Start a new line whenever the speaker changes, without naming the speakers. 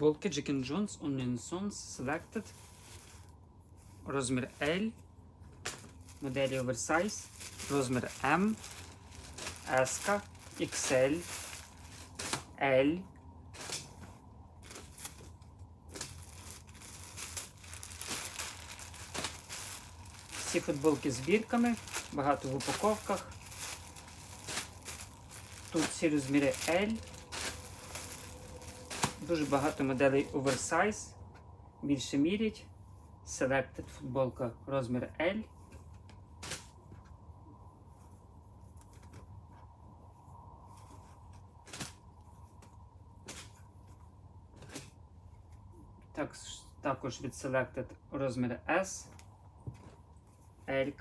Футболки Jack Jones Onion Sons Selected. Розмір L. Моделі Oversize. Розмір M. S, XL, L. Всі футболки з бірками, багато в упаковках. Тут всі розміри L. Дуже багато моделей Oversize. Більше мірять. Selected футболка розмір L. Так, також від Selected розмір S, L,